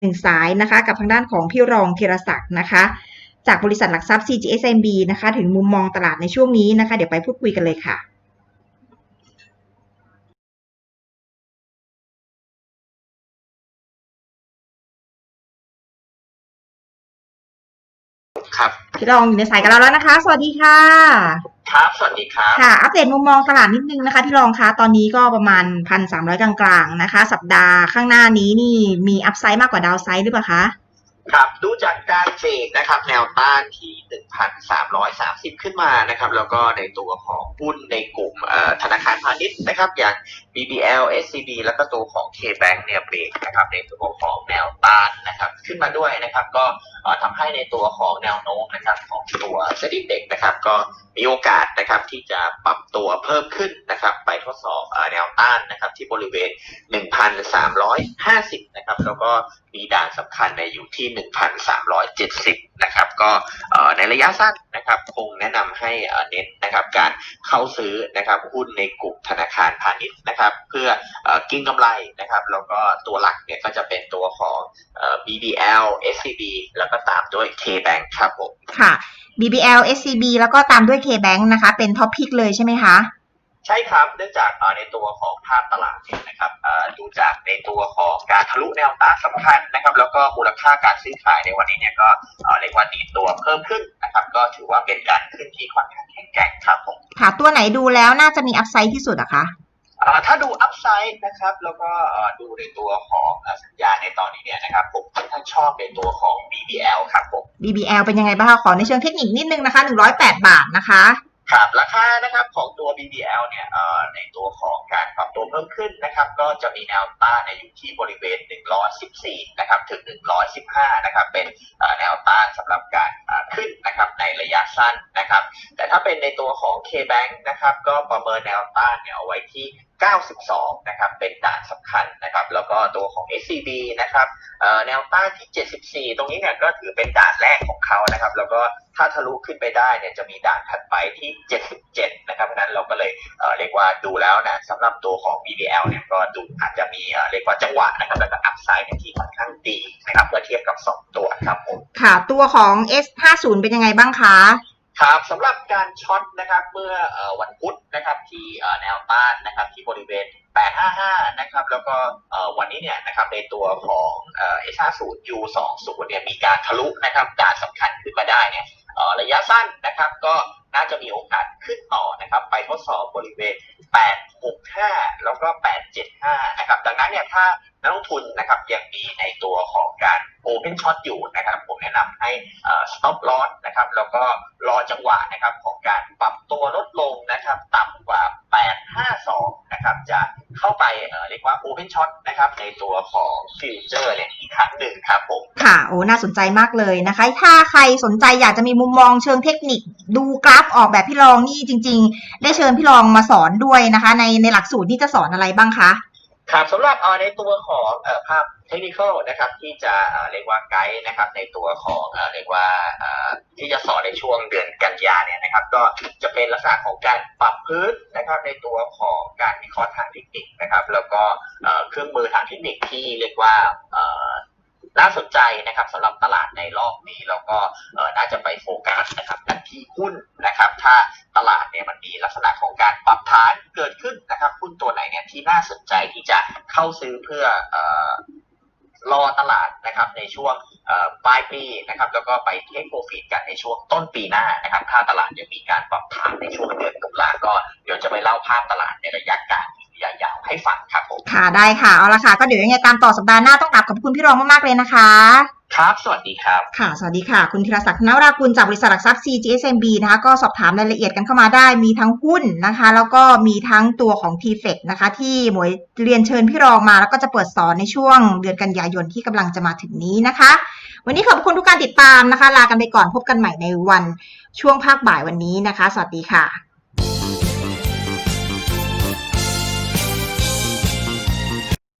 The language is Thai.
หนึ่งสายนะคะกับทางด้านของพี่รองธีรศักดิ์นะคะ จากบริษัทหลักทรัพย์ CGSMB นะคะ ถึงมุมมองตลาดในช่วงนี้นะคะ เดี๋ยวไปพูดคุยกันเลยค่ะ ครับพี่รองอยู่ในสายกับเราแล้วนะคะ สวัสดีค่ะ ครับ สวัสดีครับ ค่ะ อัปเดตมุมมองตลาดนิดนึงนะคะพี่รองคะ ตอนนี้ก็ประมาณพันสามร้อยกลางๆนะคะ สัปดาห์ข้างหน้านี้นี่มีอัพไซด์มากกว่าดาวไซด์หรือเปล่าคะ ครับดูจากการเทรดนะครับแนวต้านที่ 1,330 ขึ้นมานะครับแล้วก็ในตัวของหุ้นในกลุ่มธนาคารพาณิชย์นะครับอย่าง BBL SCB แล้วก็ตัวของ KBank เนี่ยเบรกนะครับในตัวของแนวต้านนะครับขึ้นมาด้วยนะครับก็ทำให้ในตัวของแนวโน้มนะครับของตัวเซ็นดิ้เด็กนะครับก็มีโอกาสนะครับที่จะปรับตัวเพิ่มขึ้นนะครับไปทดสอบแนวต้านนะครับที่บริเวณ 1,350 นะครับแล้วก็มีด่านสำคัญในอยู่ที่1,370 นะครับ ก็ในระยะสั้นนะครับคงแนะนำให้เน้นนะครับการเข้าซื้อนะครับหุ้นในกลุ่มธนาคารพาณิชย์นะครับ เพื่ออกินกำไรนะครับ แล้วก็ตัวหลักเนี่ยก็จะเป็นตัวของเอ่อ BBL SCB แล้วก็ตามด้วย KBank ครับผมค่ะ BBL SCB แล้วก็ตามด้วย KBank นะคะ เป็นท็อปพิกเลยใช่ไหมคะ ใช่ครับเนื่องจากเอ่อในตัวของภาพตลาดเนี่ยนะครับเอ่อดูจากในตัวของการทะลุแนวต้านสำคัญนะครับ แล้วก็มูลค่าการซื้อขายในวันนี้เนี่ยก็เอ่อเรียกว่าดีดตัวเพิ่มขึ้นนะครับ ก็ถือว่าเป็นการขึ้นที่ค่อนข้างแข็งแกร่งครับผมค่ะตัวไหนดูแล้วน่าจะมีอัพไซด์ที่สุดอะคะเอ่อถ้าดูอัพไซด์นะครับ แล้วก็เอ่อดูในตัวของเอ่อสัญญาณในตอนนี้เนี่ยนะครับ ผมค่อนข้างชอบในตัวของ BBL ครับผม BBL เป็นยังไงบ้างคะขอในเชิงเทคนิคนิดนึงนะคะ 108 บาทนะคะ ครับราคานะครับของตัว BBL เนี่ยในตัวของการปรับตัวเพิ่มขึ้นนะครับก็จะมีแนวต้านอยู่ที่บริเวณ 114 นะครับถึง 115 นะครับเป็นแนวต้านสำหรับการขึ้นนะครับในระยะสั้นนะครับแต่ถ้าเป็นในตัวของ KBank นะครับก็ประเมินแนวต้านเนี่ยเอาไว้ที่ 92 นะครับเป็นด่านสำคัญนะครับแล้วก็ตัวของ SCB นะครับแนวต้านที่ 74 ตรงนี้เนี่ยก็ถือเป็นด่านแรกของเขานะครับแล้วก็ถ้าทะลุขึ้นไปได้เนี่ยจะมีด่านถัดไปที่ ว่าดูแล้วนะสำหรับตัวของ BBL เนี่ยก็ดูอาจจะมีเอ่อเรียกว่าจังหวะนะครับแล้วก็อัพไซด์เนี่ยที่ค่อนข้างดีนะครับเมื่อเทียบกับ 2 ตัวครับผมค่ะ ตัวของ S50 เป็นยังไงบ้างคะครับสำหรับการช็อตนะครับเมื่อเอ่อวันพุธนะครับที่เอ่อแนวต้านนะครับที่บริเวณ 855 นะครับแล้วก็เอ่อวันนี้เนี่ยนะครับในตัวของเอ่อ S50 U20 เนี่ยมีการทะลุนะครับด่านสำคัญขึ้นมาได้เนี่ยเอ่อ ระยะสั้นนะครับก็น่าจะมีโอกาสขึ้นต่อนะครับ ไปทดสอบบริเวณ 865 แล้วก็ 875 นะครับ ดังนั้นเนี่ยถ้านักลงทุนนะครับยังมีในตัวของการ Open Shot อยู่นะครับ ผมแนะนำให้เอ่อ Stop Loss นะครับ แล้วก็รอจังหวะนะครับของการปรับตัวลดลงนะครับ ต่ำกว่า 852 นะครับจะเข้าไปเเรียกว่า Open Shot นะครับในตัวของฟิวเจอร์เนี่ยอีกครั้งหนึ่งครับผมค่ะโอ้น่าสนใจมากเลยนะคะ ถ้าใครสนใจอยากจะมีมุมมองเชิงเทคนิคดูกราฟออกแบบพี่รองนี่จริง ๆ ได้เชิญพี่รองมาสอนด้วยนะคะ ในในหลักสูตรนี่จะสอนอะไรบ้างคะ ครับสำหรับในตัวของภาพเทคนิคนะครับที่จะเรียกว่าไกด์นะครับในตัวของเรียกว่าที่จะสอนในช่วงเดือนกันยาเนี่ยนะครับ ก็จะเป็นลักษณะของการปรับพื้นนะครับในตัวของการวิเคราะห์ทางเทคนิคนะครับ แล้วก็เครื่องมือทางเทคนิคที่เรียกว่าน่าสนใจนะครับสำหรับตลาดในรอบนี้แล้วก็น่าจะไปโฟกัสนะครับกันที่หุ้นนะครับ ถ้าตลาดเนี่ยมันมีลักษณะของการปรับฐานเกิดขึ้นนะครับหุ้นตัวไหนเนี่ยที่น่าสนใจ เข้าซื้อเพื่ออรอตลาดนะครับในช่วงปลายปีนะครับแล้วก็ไปเทคโปรฟิตกันในช่วงต้นปีหน้านะครับถ้าตลาดยังมีการปรับฐานในช่วงเดือนตุลาก็เดี๋ยวจะไปเล่าภาพตลาดในระยะกลางระยะยาวให้ฟังครับผมค่ะได้ค่ะเอาละค่ะก็เดี๋ยวยังไงตามต่อสัปดาห์หน้าต้องกลับขอบคุณพี่รองมากๆเลยนะคะ ครับ สวัสดีครับ ค่ะ สวัสดีค่ะ คุณธีรศักดิ์นวรากุลจากบริษัทหลักทรัพย์ CGSMB นะคะ ก็สอบถามรายละเอียดกันเข้ามาได้ มีทั้งหุ้นนะคะ แล้วก็มีทั้งตัวของ t f e c นะคะ ที่หมวยเรียนเชิญพี่รองมา แล้วก็จะเปิดสอนในช่วงเดือนกันยายนที่กำลังจะมาถึงนี้นะคะ วันนี้ขอบคุณทุกการติดตามนะคะ ลากันไปก่อน พบกันใหม่ในวันช่วงภาคบ่ายวันนี้นะคะ สวัสดีค่ะ